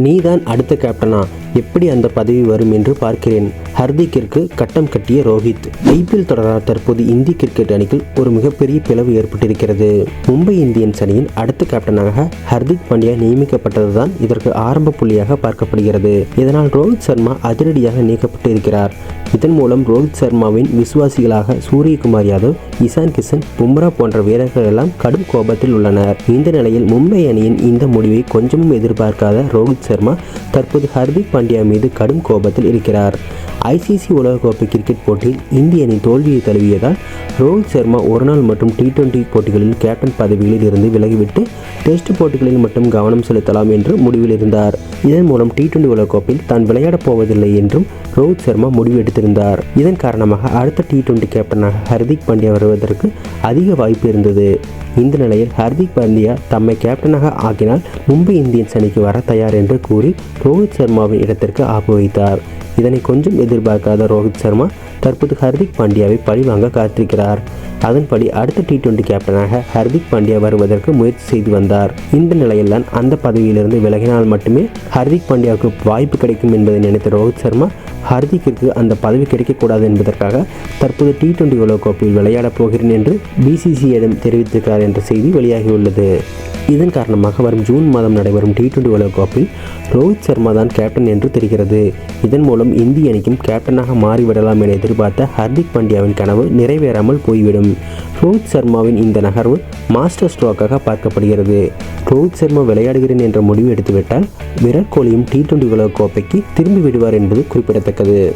நீதான் அடுத்த கேப்டனா எப்படி அந்த பதவி வரும் என்று பார்க்கிறேன். ஹர்திக்கிற்கு கட்டம் கட்டிய ரோஹித். ஐபிஎல் தொடரால் தற்போது இந்திய கிரிக்கெட் அணிக்கு ஒரு மிகப்பெரிய பிளவு ஏற்பட்டிருக்கிறது. மும்பை இந்தியன்ஸ் அணியின் அடுத்த கேப்டனாக ஹர்திக் பாண்டியா நியமிக்கப்பட்டதுதான் இதற்கு ஆரம்ப புள்ளியாக பார்க்கப்படுகிறது. இதனால் ரோஹித் சர்மா அதிரடியாக நீக்கப்பட்டு இருக்கிறார் இதன் மூலம் ரோஹித் சர்மாவின் விசுவாசிகளாக சூரியகுமார் யாதவ் இசான் கிஷன் பும்ரா போன்ற வீரர்கள் எல்லாம் கடும் கோபத்தில் உள்ளனர். இந்த நிலையில் மும்பை அணியின் இந்த முடிவை கொஞ்சமும் எதிர்பார்க்காத ரோஹித் சர்மா தற்போது ஹர்திக் பாண்டியா மீது கடும் கோபத்தில் இருக்கிறார். ஐசிசி உலகக்கோப்பை கிரிக்கெட் போட்டியில் இந்திய அணி தோல்வியை தழுவியதால் ரோஹித் சர்மா ஒருநாள் மற்றும் டி டுவெண்டி போட்டிகளில் கேப்டன் பதவியில் இருந்து விலகிவிட்டு டெஸ்ட் போட்டிகளில் மட்டும் கவனம் செலுத்தலாம் என்று முடிவில் இருந்தார். இதன் மூலம் டி டுவெண்டி உலகக்கோப்பையில் தான் விளையாடப் போவதில்லை என்றும் ரோஹித் சர்மா முடிவு எடுத்திருந்தார். இதன் காரணமாக அடுத்த டி டுவெண்டி கேப்டனாக ஹர்திக் பாண்டியா வருவதற்கு அதிக வாய்ப்பு இருந்தது. இந்த நிலையில் ஹர்திக் பாண்டியா தம்மை கேப்டனாக ஆக்கினால் மும்பை இந்தியன்ஸ் அணிக்கு வர தயார் என்று கூறி ரோஹித் சர்மாவின் இடத்திற்கு ஆப்பு வைத்தார். இதனை கொஞ்சம் எதிர்பார்க்காத ரோஹித் சர்மா தற்போது ஹர்திக் பாண்டியாவை பழிவாங்க காத்திருக்கிறார். அதன்படி அடுத்த டி டுவெண்டி கேப்டனாக ஹர்திக் பாண்டியா வருவதற்கு முயற்சி செய்து வந்தார். இந்த நிலையில்தான் அந்த பதவியிலிருந்து விலகினால் மட்டுமே ஹர்திக் பாண்டியாவுக்கு வாய்ப்பு கிடைக்கும் என்பதை நினைத்த ரோஹித் சர்மா ஹர்திக்கிற்கு அந்த பதவி கிடைக்கக்கூடாது என்பதற்காக தற்போது டி டுவெண்டி உலகக்கோப்பையில் விளையாடப் போகிறேன் என்று பிசிசிஐயிடம் தெரிவித்திருக்கிறார் என்ற செய்தி வெளியாகியுள்ளது. இதன் காரணமாக வரும் ஜூன் மாதம் நடைபெறும் டி டுவெண்டி உலகக்கோப்பையில் ரோஹித் சர்மா தான் கேப்டன் என்று தெரிகிறது. இதன் மூலம் இந்திய அணிக்கும் கேப்டனாக மாறிவிடலாம் என எதிர்பார்த்த ஹர்திக் பாண்டியாவின் கனவு நிறைவேறாமல் போய்விடும். ரோஹித் சர்மாவின் இந்த நகர்வு மாஸ்டர் ஸ்ட்ரோக்காக பார்க்கப்படுகிறது. ரோஹித் சர்மா விளையாடுகிறேன் என்ற முடிவு எடுத்துவிட்டால் விராட் கோலியும் டி டுவெண்டி உலகக்கோப்பைக்கு திரும்பி விடுவார் என்பது குறிப்பிடத்தக்கது.